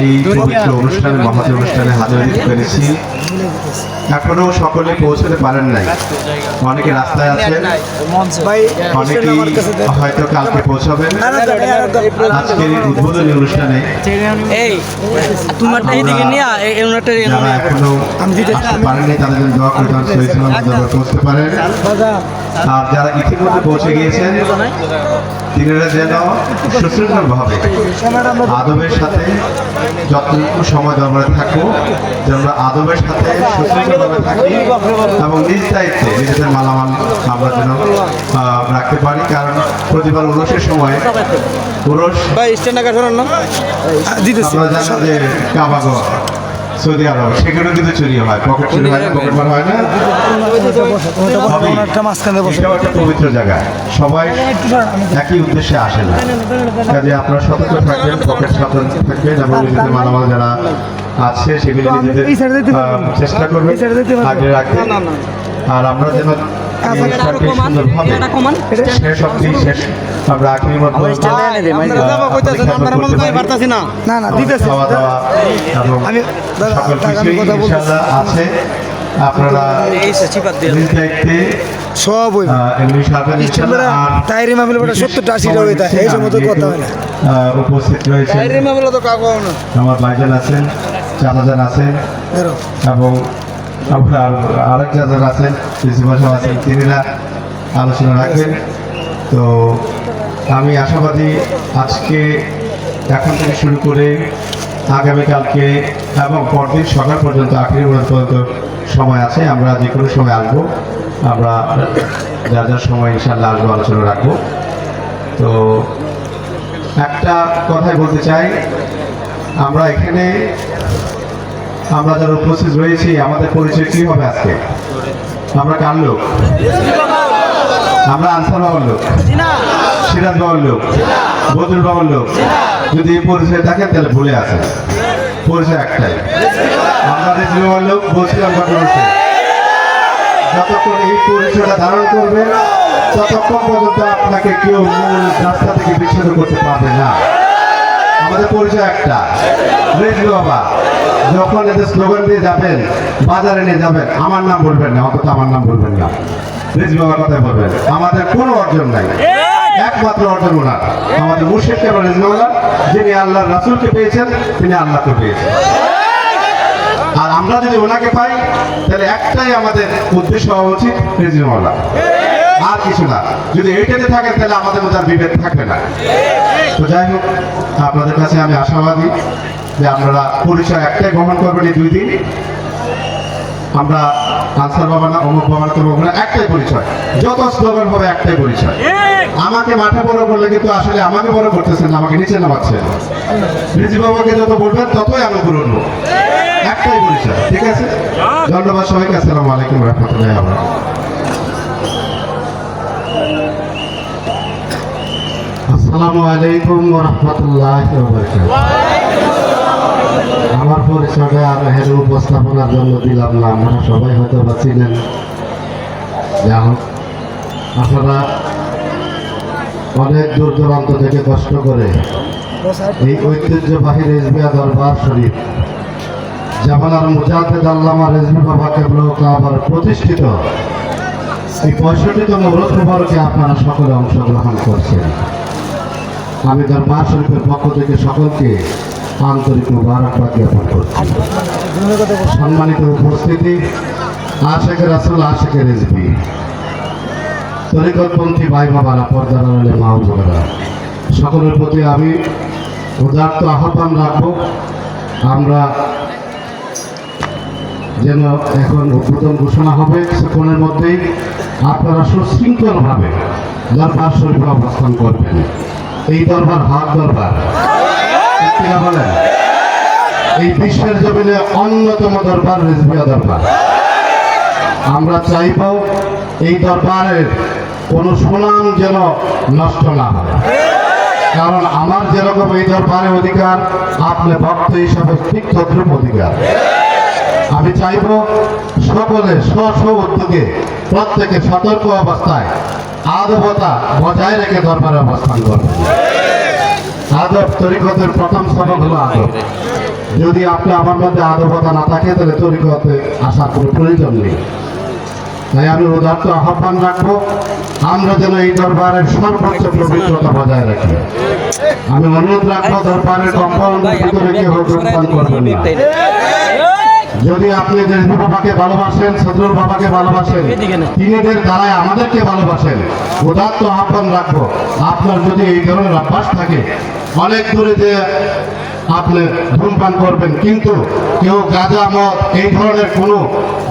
এই পবিত্র অনুষ্ঠানে মহৎ অনুষ্ঠানে হাজির পেরেছি এখনও সকলে পৌঁছতে পারেন নাই অনেকে রাস্তায় আছেন ভাই অনেকেই হয়তো কালকে পৌঁছাবেন আজকের উদ্বোধনী অনুষ্ঠানে যারা এখনও আসতে পারেননি তাদের জন্য দোয়া করে দেওয়ার শহীদ পৌঁছতে পারেন আর যারা ইতিমধ্যে পৌঁছে গিয়েছেন তিনারা যেন সুশৃঙ্খলভাবে আদবের সাথে যতটুকু সময় দরবারে থাকব যেন আমরা আদবের সাথে সুশৃঙ্খলভাবে থাকি এবং নিজ দায়িত্বে নিজেদের মালামাল আমরা যেন রাখতে পারি। কারণ প্রতিবার উরসের সময় উরস আমরা জানো যে কাবাগর সৌদি আরব সেখানে কিন্তু চুরি হয় পকেট চুরি হয় পকেট মার হয় না। একটা মাঝখানে বসে এটাও একটা পবিত্র জায়গা। সবাই একই উদ্দেশ্যে আসে না। কাজে আপনারা সতর্ক থাকবেন পকেট সতর্ক থাকবেন এবং নিজেদের মালামাল যারা আছে সেগুলি নিজেদের চেষ্টা করবেন পারব। আগে রাখতে। আর আমরা যেন শেষ অব্দি শেষ আমরা আখির মতো না না। দিতেছি। আমি কথা। আছে। আপনারা সব ওই আহ, এমনি সাবেন ইনশাআল্লাহ আর তাইরি মাহফিল বলে বিশেষ 70 টা 80 টা হয়ে যায়। এই সময় কথা হয় না উপস্থিত মামলা তো কাকু না। আমার ভাইজান আছেন চাচাজান আছেন এবং আরেক চাচান আছেন আছেন তিনিরা আলোচনা রাখবেন তো আমি আশাবাদী আজকে এখন থেকে শুরু করে আগামীকালকে এবং পরদিন সকাল পর্যন্ত আখেরি মোনাজাত পর্যন্ত সময় আছে, আমরা যে কোনো সময় আসব। আমরা যা যা সময় ইনশাল্লাহ আসব আলোচনা রাখব। তো একটা কথাই বলতে চাই, আমরা এখানে আমরা যারা উপস্থিত রয়েছি, আমাদের পরিচয় কি হবে আজকে? আমরা কার লোক? আমরা আনসার বাবার লোক। সিরাজ বাবার লোক, বদরুল বাবার লোক। যদি এই পরিচয় থাকেন তাহলে ভুলে আছে। পরিচয় একটাই। রেজবি বাবার লোক, বলছিলাম ডক্টর যতক্ষণ এই পরিচয়টা ধারণ করবেন ততক্ষণ পর্যন্ত আপনাকে কেউ মূল রাস্তা থেকে বিচ্ছিন্ন করতে পারবে না। আমাদের পরিচয় একটা। রেজবি বাবা, যখন এদের স্লোগান দিয়ে যাবেন, বাজারে নিয়ে যাবেন, আমার নাম বলবেন না, অন্তত আমার নাম বলবেন না। রেজবি বাবার কথা বলবেন। আমাদের কোনো অর্জন নাই। একমাত্র অর্জন ওনার আমাদের মুর্শিদ রেজবি বাবা যিনি আল্লাহর রাসুলকে পেয়েছেন, তিনি আল্লাহকে পেয়েছেন। আর আমরা যদি ওনাকে পাই, তাহলে একটাই আমাদের উদ্দেশ্য হওয়া উচিত রেজবি মাওলা। আর কিছু না। যদি এইটাতে থাকে, তাহলে আমাদের মধ্যে আর বিভেদ থাকবে না। তো যাই হোক, আপনাদের কাছে আমি আশাবাদী যে আপনারা পরিচয় একটাই গ্রহণ করবেন এই দুই দিন। আমরা আনসার বাবা না, অমুক বাবা না তমুক না, একটাই পরিচয়। যত স্লোগান হবে, একটাই পরিচয়। আমাকে মাঠে বড় করলে কিন্তু আসলে আমাকে বড় করতেছেন না, আমাকে নিচে নামাচ্ছেন রিজি বাবাকে যত বলবেন, ততই আমি উঠবো একটাই পরিচয়, ঠিক আছে? ধন্যবাদ সবাইকে, আসসালামু আলাইকুম রহমতুল্লাহ আসসালামু আলাইকুম রহমতুল্লাহ আমার পরিচয়টা আর হের উপস্থাপনার জন্য দিলাম না, আপনারা সবাই হয়তো বা চিনেন। যা হোক, আপনারা অনেক দূর দূরান্ত থেকে কষ্ট করে এই ঐতিহ্যবাহী রেজবিয়া দরবার শরীফ জামানার মুজাহিদ আল্লামা রেজবি বাবা কেবল আবার প্রতিষ্ঠিত। এই পঁয়ষট্টিতম রোজ আপনারা সকলে অংশগ্রহণ করছেন। আমি দরবার শরীফের পক্ষ থেকে সকলকে আন্তরিক মুবারকবাদ জ্ঞাপন করছি। সম্মানিত উপস্থিতি আশেখের রাসুল আশেখের রেজবি। তরিকতপন্থী ভাই বাবারা পর্দার আড়ালে মা বোনেরা, সকলের প্রতি আমি উদার্ত আহ্বান রাখব। আমরা যেন এখন উদ্বোধন ঘোষণা হবে কিছুক্ষণের মধ্যেই। আপনারা সুশৃঙ্খলভাবে দরবার শরীফে অবস্থান করবেন। এই দরবার হাত দরবার। বলেন? এই বিশ্বের জমিনে অন্যতম দরবার, রেজবিয়া দরবার। আমরা চাইব এই দরবারের কোনো সুনাম যেন নষ্ট না হয়। কারণ আমার যেরকম এই দরবারে অধিকার, আপনি ভক্ত হিসাবে ঠিক তদ্রুপ অধিকার। আমি চাইব সকলে স্ব স্ব উদ্যোগে প্রত্যেকে সতর্ক অবস্থায় আদবতা বজায় রেখে দরবারে অবস্থান করবে আদব তরিকতের প্রথম সবক হলো আদব। যদি আপনি আমার মধ্যে আদবতা না থাকে, তাহলে তরিকতে আসার কোনো প্রয়োজন নেই। তাই আমি উদার্ত আহ্বান রাখব, আমরা যেন এই দরবারের সর্বোচ্চ পবিত্রতা বজায় রাখি। আমি অনুরোধ রাখব, দরবারের কম্পাউন্ডের ভিতরে কেউ যোগদান করবেন যদি আপনি দেশবি বাবাকে ভালোবাসেন সদরুল বাবাকে ভালোবাসেন, তিনিদের দ্বারাই আমাদেরকে ভালোবাসেন, উদাত্ত আহ্বান রাখব। আপনার যদি এই ধরনের অভ্যাস থাকে, অনেক দূরে যে আপনি ধূমপান করবেন। কিন্তু কেউ গাঁজা, মদ, এই ধরনের কোনো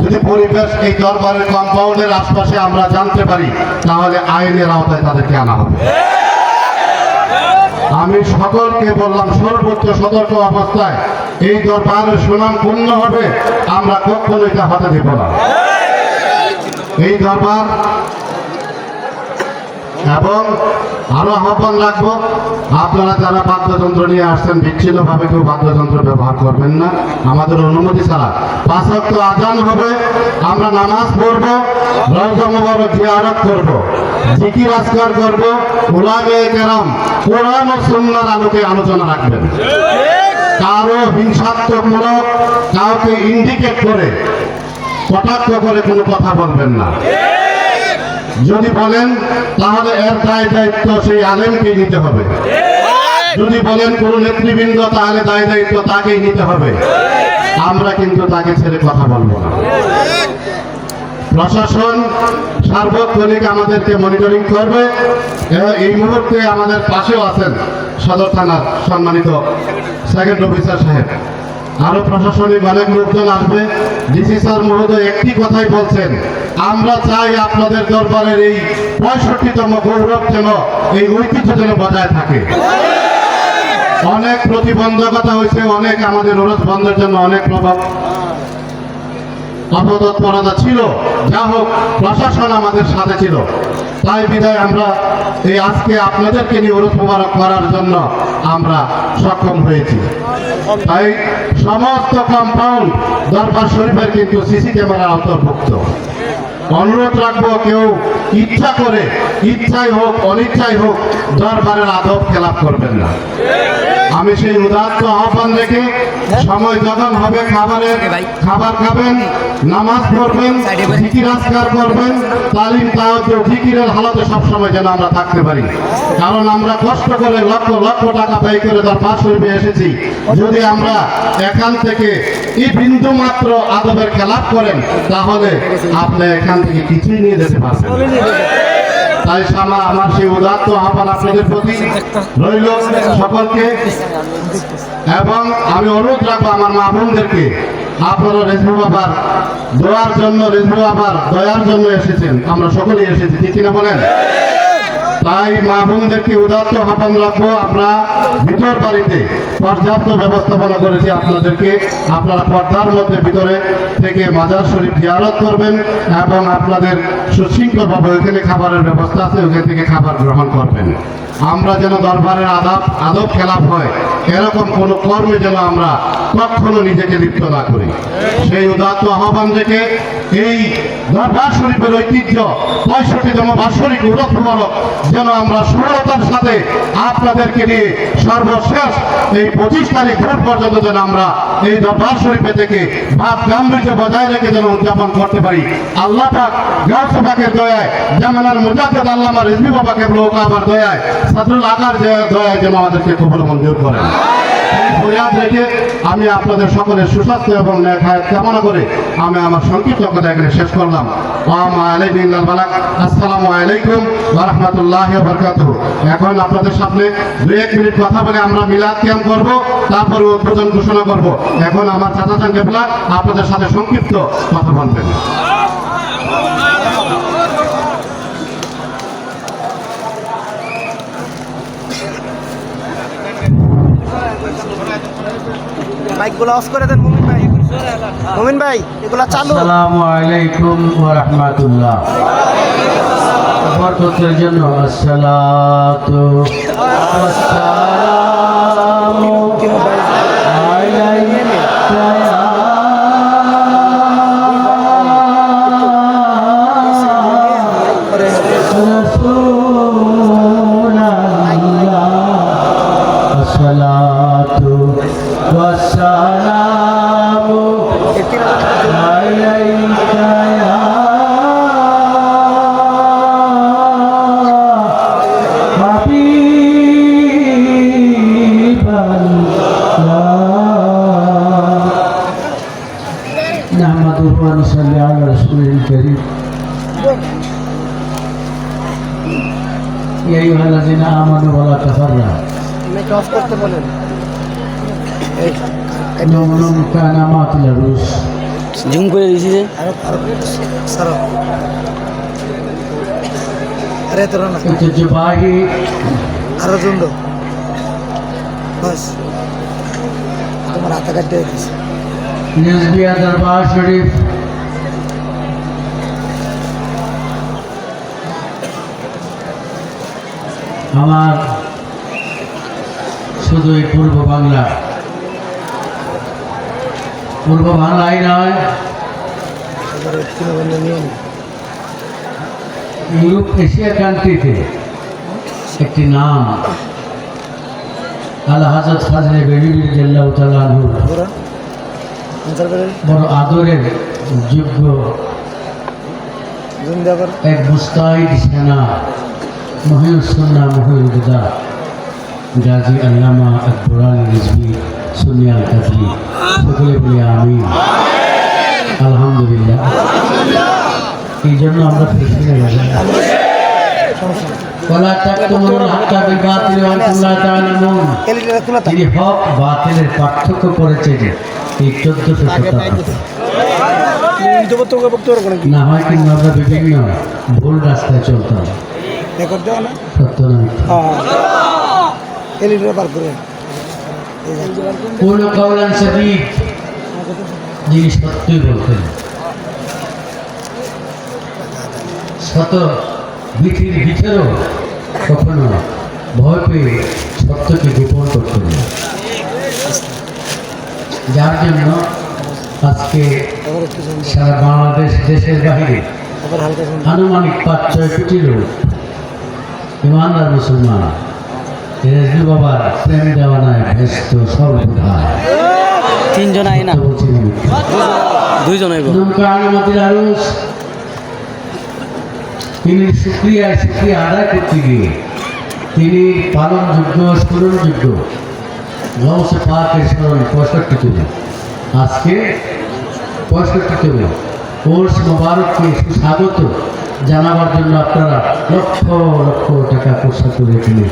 যদি পরিবেশ এই দরবারের কম্পাউন্ডের আশপাশে আমরা জানতে পারি, তাহলে আইনের আওতায় তাদেরকে আনা হবে। আমি সকলকে বললাম, সর্বোচ্চ সতর্ক অবস্থায় এই দরবারের সুনাম পূর্ণ হবে, আমরা কখনো এটা হতে দেব না। এই দরবার এবং আরও আহ্বান রাখব আপনারা যারা বাদ্যযন্ত্র নিয়ে আসছেন, বিচ্ছিন্নভাবে কেউ বাদ্যযন্ত্র ব্যবহার করবেন না। আমাদের অনুমতি ছাড়া। পাঁচ ওয়াক্ত আজান হবে। আমরা নামাজ পড়ব রওজা মুবারক জিয়ারত করব, জিকির আজকার করব, উলামে কেরাম, কোরআন ও সুন্নাহর আলোকে আলোচনা রাখবেন। কারও হিংসাত্মকমূলক, কাউকে ইন্ডিকেট করে, কটাক্ষ করে কোনো কথা বলবেন না। যদি বলেন, তাহলে এর দায় দায়িত্ব সেই আলেমকেই নিতে হবে। যদি বলেন কোন নেতৃবৃন্দ, তাহলে দায় দায়িত্ব তাকেই নিতে হবে। আমরা কিন্তু তাকে ছেড়ে কথা বলব না। প্রশাসন সার্বক্ষণিক আমাদেরকে মনিটরিং করবে। এই মুহূর্তে আমাদের পাশেও আছেন সদর থানার সম্মানিত সেকেন্ড অফিসার সাহেব। আরও প্রশাসনিক অনেক লোকজন আসবে। ডিসি স্যার মহোদয় একটি কথাই বলছেন, আমরা চাই আপনাদের দরবারের এই পঁয়ষট্টিতম গৌরব যেন এই ঐতিহ্য যেন বজায় থাকে। অনেক প্রতিবন্ধকতা হয়েছে, অনেক আমাদের ওরস বন্ধের জন্য অনেক প্রভাব। অপতৎপরতা ছিল, যা হোক, প্রশাসন আমাদের সাথে ছিল। তাই বিদায়, আমরা এই আজকে আপনাদেরকে নিয়ে মোবারক করার জন্য আমরা সক্ষম হয়েছি। তাই সমস্ত কম্পাউন্ড দরবার শরীফের কিন্তু সিসি ক্যামেরা অন্তর্ভুক্ত। অনুরোধ রাখব কেউ ইচ্ছা করে, ইচ্ছাই হোক, অনিচ্ছাই হোক, দরবারের আদব খেলাপ করবেন না। আমি সেই উদাত্ত আহ্বান রেখে সময় যখন হবে খাবারের খাবার খাবেন নামাজ পড়বেন জিকির আজকার করবেন তালিম তাওয়াজ্জুহ জিকিরের হালতে সবসময় যেন আমরা থাকতে পারি। কারণ আমরা কষ্ট করে লক্ষ লক্ষ টাকা ব্যয় করে দরবার শরীফে এসেছি। যদি আমরা এখান থেকে এই বিন্দু মাত্র আদবের খেলাপ করেন তাহলে আপনি এখান থেকে কিছুই নিয়ে যেতে পারবেন। তাই সামা আমার সেই উদাত্ত আহ্বান আপনাদের প্রতি রইল সকলকে। এবং আমি অনুরোধ রাখব আমার মা বোনদেরকে, আপনারা রেজবু বাবার দোয়ার জন্য রেজবু বাবার দয়ার জন্য এসেছেন। আমরা সকলেই এসেছি, ঠিক কিনা বলেন? তাই মা বোনদেরকে উদাত্ত আহ্বান রাখব। আমরা ভিতর বাড়িতে পর্যাপ্ত ব্যবস্থাপনা করেছি আপনাদেরকে। আপনারা পর্দার মধ্যে ভিতরে থেকে মাজার শরীফ জিয়ারত করবেন এবং আপনাদের সুশৃঙ্খলভাবে ওইখানে খাবারের ব্যবস্থা আছে, ওইখান থেকে খাবার গ্রহণ করবেন। আমরা যেন দরবারের আদাব, আদব খেলাপ হয়, এরকম কোনো কর্মে যেন আমরা কখনো নিজেকে লিপ্ত না করি। সেই উদাত্ত আহ্বান থেকে এই দরবার শরীফের ঐতিহ্য পঁয়ষট্টিতম বাৎসরিক উরত মোবারক যেন আমরা সরলতার সাথে আপনাদেরকে নিয়ে সর্বশেষ এই পঁচিশ তারিখ ভোট পর্যন্ত যেন আমরা এই দরবার শরীফে থেকে ভাব গাম্ভীর্য বজায় রেখে যেন উদযাপন করতে পারি। আল্লাহ পাক গাছ পাকের দয়ায়, জামানার মুজাদ্দেদ আল্লামা রিজভি বাবাকে লোক আবার দয়ায় সাদরুল আকার দয়ায় যেন আমাদেরকে কবল মঞ্জুর করেন ফরিয়াদ রেখে আমি আপনাদের সকলের সুস্বাস্থ্য এবং ন্যায় কামনা করে আমি আমার সংক্ষিপ্ত কথা এখানে শেষ করলাম। আসসালামু আলাইকুম রাহমাতুল্লাহি এখন আপনাদের সামনে দু এক মিনিট কথা বলে আমরা মিলাদ ক্যাম্প করব, তারপরে উদ্বোধন ঘোষণা করব। এখন আমার চাচা চান আপনাদের সাথে সংক্ষিপ্ত কথা বলবেন। মাইকগুলো অফ করে দেন মুমিন ভাই। মুমিন ভাই, এগুলা চালু। আসসালামু আলাইকুম ওয়া রাহমাতুল্লাহ বরকতের জন্য আসসালাতু ওয়াসসালামু نحمده ونصلي على رسوله الكريم يا أيها الذين آمنوا ولا تفرقوا নেট অফ করতে বলেন এই نوم كان ماطل الروس জুম করে দিছি যে আরো আরো সারো আরে তোর না ঐতিহ্যবাহী আরো জুন্ডো বাস তোমার হাতে কাটতে দিয়েছি নিজবিয়া দরবার শরীফ। আমার শুধু এই পূর্ব বাংলা। পূর্ব বাংলায় নয়, ইউরোপ এশিয়া কান্ট্রিতে একটি নাম আল্লাহ হাজরত ফাজলে বেরিবির জেল্লাহ বড় আদরের যোগ্য এক মুস্তাহিদ সেনা মহিউসন্না মহিউদ্দা গাজী আল্লামা আকবর সুনিয়াল সকলে বলি আমি আলহামদুলিল্লাহ। এই জন্য আমরা তিনি হক বাতিলের পার্থক্য করেছেন এই চোদ্দশো না হয় কিন্তু আমরা বিভিন্ন ভুল রাস্তায় চলতাম। যিনি সত্যই বলতেন শত বিধির ভিতরেও কখনো ভয় পেয়ে সত্যকে গোপন করতেন না। যার জন্য আজকে সারা বাংলাদেশ দেশের বাহিরে আনুমানিক পাঁচ ছয় কোটি লোক ইমানদার মুসলমান রেজবি বাবার প্রেম দেওয়ানায় ব্যস্ত তিনজন আই না। দুইজন তিনি সুক্রিয়া সুক্রিয়া আদায় করতে গিয়ে তিনি পালনযোগ্য স্মরণযোগ্য তবু আজকে কোর্স মোবারককে জানাবার জন্য আপনারা লক্ষ লক্ষ টাকা খরচা করে এখানে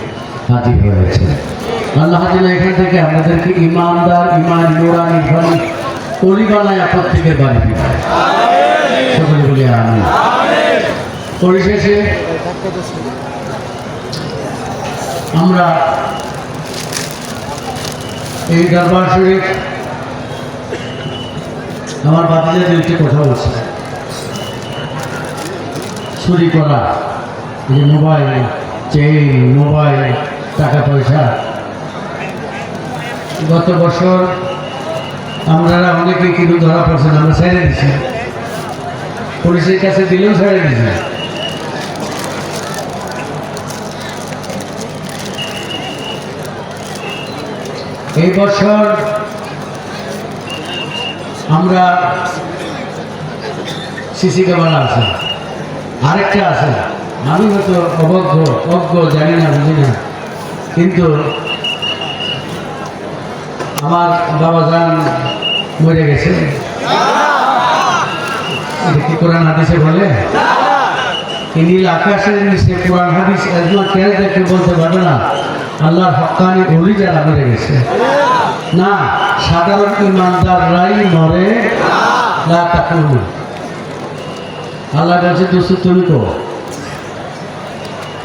হাজির হয়েছে আল্লাহ এখান থেকে আমাদেরকে ইমানদার, ইমান নোরানি ইরফানি পরিবানায় প্রত্যেকের বাড়ি সকলে বলি আমি পরিশেষে আমরা এই দরবার শরীফ আমার বাতিজা দুইটি কথা বলছে। চুরি করা যে মোবাইল চেইন মোবাইল, টাকা পয়সা। গত বছর আমরা অনেকে কিন্তু ধরা পড়ছেন, আমরা ছেড়ে দিছি পুলিশের কাছে দিলেও ছেড়ে দিছি এই বছর আমরা সিসি ক্যামেরা আছে, আরেকটা আছে। আমি হয়তো অবজ্ঞ, অজ্ঞ, জানি না, বুঝি না। কিন্তু আমার বাবা যান মরে গেছে। কি কোরআন হাদিসে বলে? তিনি আকাশের নিচে কোরআন হাদিস একজন কেন দেখে বলতে পারবে না। আল্লাহর হকানি অলি যারা মরে গেছে। না, সাধারণ ইমানদাররাই মরে। না তাকুন আল্লাহ কাছে দোস্ত, তুমি তো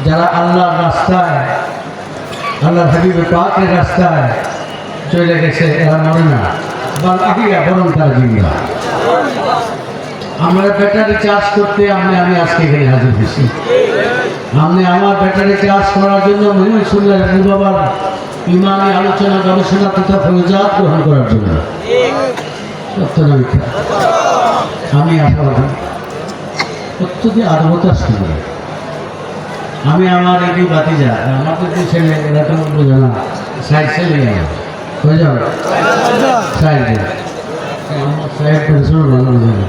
যারা আল্লাহর রাস্তায়, আল্লাহর হাবিবের পাকের রাস্তায় চলে গেছে, এরা মরে না। বা আহিয়া, বরং তারা জিন্দা। আমরা ব্যাটারি চার্জ করতে, আমি আমি আজকে এখানে হাজির হয়েছি। আপনি আমার ব্যাটারি চার্জ করার জন্য মহিম শুনলেন বাবার ইমানি আলোচনা গবেষণা তথা ফৌজাত গ্রহণ করার জন্য? আমি আশাবাদী আদবতার সঙ্গে আমি আমার একটি বাতিজা আমার তো ছেলে, এরা তো বোঝে না। সাইড ছেলে সাহেব পেনশন ভালো জানি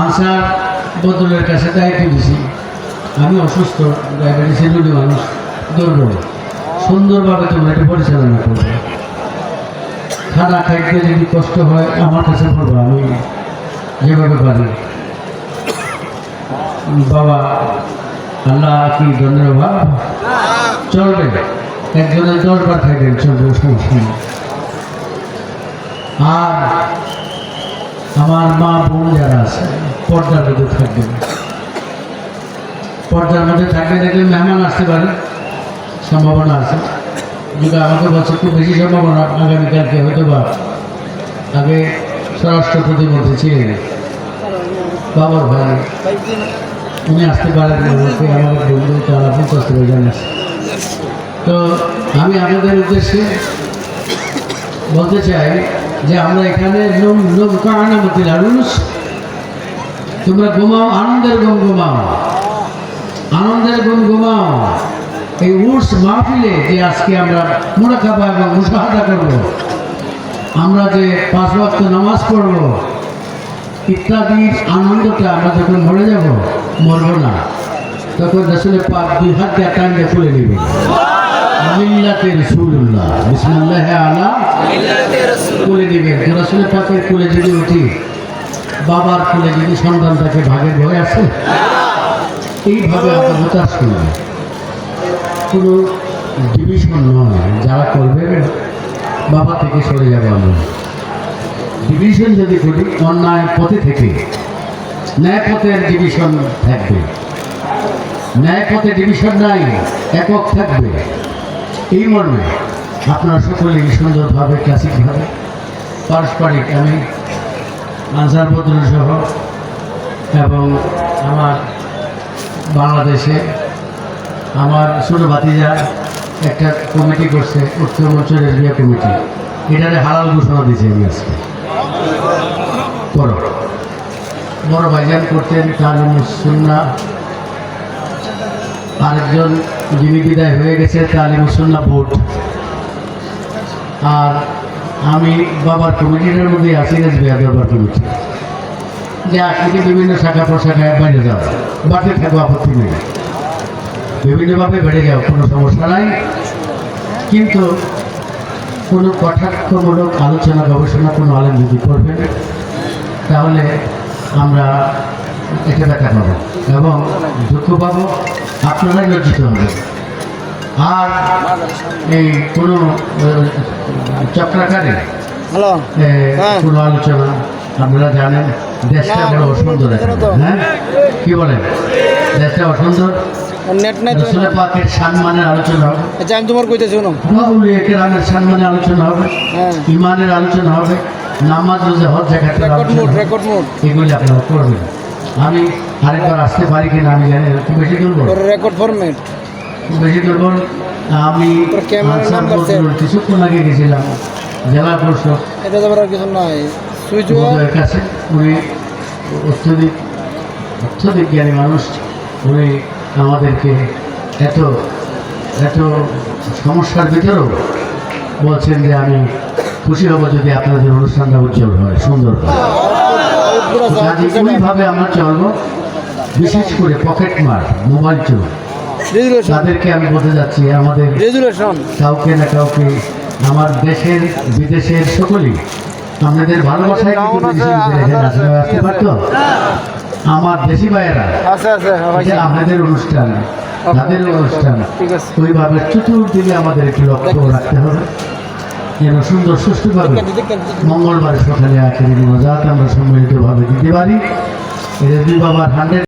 আনসার বদলের কাছে দায়িত্ব দিছি। আমি অসুস্থ ডায়াবেটিসের রোগী মানুষ দুর্বল। সুন্দরভাবে তোমরা এটা পরিচালনা করবে খানা খাইতে যদি কষ্ট হয়, আমার কাছে বলব আমি যেভাবে পারি। বাবা, আল্লাহ কি ধনের অভাব চলবে। একজনের দশবার খাইবেন চলবে সমস্যা আর আমার মা বোন যারা আছে পর্দার মধ্যে থাকবেন পর্দার মধ্যে থাকবে দেখলে মেহমান আসতে পারে। সম্ভাবনা আছে। যদি আমাকে বলছে খুব বেশি সম্ভাবনা আগামীকালকে হয়তো বা আগে স্বরাষ্ট্র প্রতিমন্ত্রী ছিলেন বাবার ভাই, উনি আসতে পারেন আমাকে আমাকে বন্ধু তার কষ্ট করে জানিস তো আমি আপনাদের উদ্দেশ্যে বলতে চাই যে আমরা এখানে লোম কাহানামতি লালুস তোমরা ঘুমাও, আনন্দের ঘুম ঘুমাও। আনন্দের ঘুম ঘুমাও এই উর্স মাহফিলে যে আজকে আমরা মুরাকাবা এবং মুসাহাদা করব, আমরা যে পাঁচ ওয়াক্ত নামাজ পড়ব ইত্যাদির আনন্দটা আমরা যখন মরে যাব, মরব না। তখন রসুলের পাক দুই হাত দিয়ে টাইমটা খুলে নেবে মিল্লাতে রসুল্লাহ বিসমুল্লাহ আলা। দিবেন রসুলের পাকের কোলে যদি উঠি, বাবার কোলে যদি সন্তানটাকে ভাগের ভয় আছে এইভাবে আমরা হতাশ করবে কোনো ডিভিশন নয়, যারা করবে বাবা থেকে সরে যাবে আমরা। ডিভিশন যদি করি, অন্যায় পথে থেকে ন্যায় পথের ডিভিশন থাকবে। ন্যায় পথে ডিভিশন নাই, একক থাকবে। এই মর্মে আপনারা সকলেই সুন্দরভাবে ক্লাসিকভাবে পারস্পরিক আমি আনসার বদল সহ এবং আমার বাংলাদেশে আমার ছোট ভাতিজা একটা কমিটি করছে, উত্তর মঞ্চ রেলওয়ে কমিটি। এটারে হালাল ঘোষণা দিয়েছে আমি আজকে। করো বড় ভাইজান করতেন তালিমুসুন্না আরেকজন যিনি বিদায় হয়ে গেছে তালিমুসুন্না বোর্ড আর আমি বাবার কমিটির মধ্যে আছি রেজবিয়া দরবার কমিটি। যে আকৃতি বিভিন্ন শাখা প্রশাখায় বাইরে যাও বাড়তে থাকব আপত্তি নেই। বিভিন্নভাবে বেড়ে যাও কোনো সমস্যা নাই। কিন্তু কোনো কটাক্ষমূলক আলোচনা গবেষণা কোনো আলেম যদি করবেন তাহলে আমরা এটা দেখা পাবো এবং দুঃখ পাবো আপনারাই লজ্জিত হবে আর এই কোনো চক্রাকারে হ্যাঁ। কোনো আলোচনা আপনারা জানেন দেশটা বড় অসুন্দর হ্যাঁ? কি বলেন? দেশটা অসুন্দর? নেট নাই তো রসুলের পাকের সম্মানের আলোচনা হবে। আচ্ছা আমি তোমার শুনো সম্মানের আলোচনা হবে। হ্যাঁ। ইমানের আলোচনা হবে। নামাজ রোজা হজ জায়গাটার রেকর্ড আলোচনা মোড হবে। রেকর্ড মোড এগুলি আপনারা করবেন। আমি আরেকবার আসতে পারি কিনা আমি জানি না। খুব বেশি রেকর্ড ফরম্যাট খুব বেশি দুর্বল আমি কিছুক্ষণ আগে গেছিলাম। জেলা পরিষদ এটা তো আর কিছু সুইচ কাছে উনি অত্যধিক অত্যধিক জ্ঞানী মানুষ। উনি আমাদেরকে এত এত সমস্যার ভিতরেও বলছেন যে আমি খুশি হব যদি আপনাদের অনুষ্ঠানটা উজ্জ্বল হয় সুন্দর হয়। ওইভাবে আমরা চলবো বিশেষ করে পকেট মার মোবাইল চোর। তাদেরকে আমি বলতে যাচ্ছি আমাদের কাউকে না কাউকে আমার দেশের বিদেশের সকলেই আপনাদের ভালোবাসায় আমার দেশি ভাইয়েরা আপনাদের অনুষ্ঠান তাদের অনুষ্ঠান। ওইভাবে চতুর্দিকে আমাদের একটু লক্ষ্য রাখতে হবে। যেন সুন্দর সুস্থভাবে মঙ্গলবার সকালে আখেরি মজাত আমরা সম্মিলিতভাবে দিতে পারি। দুই বাবার হান্ড্রেড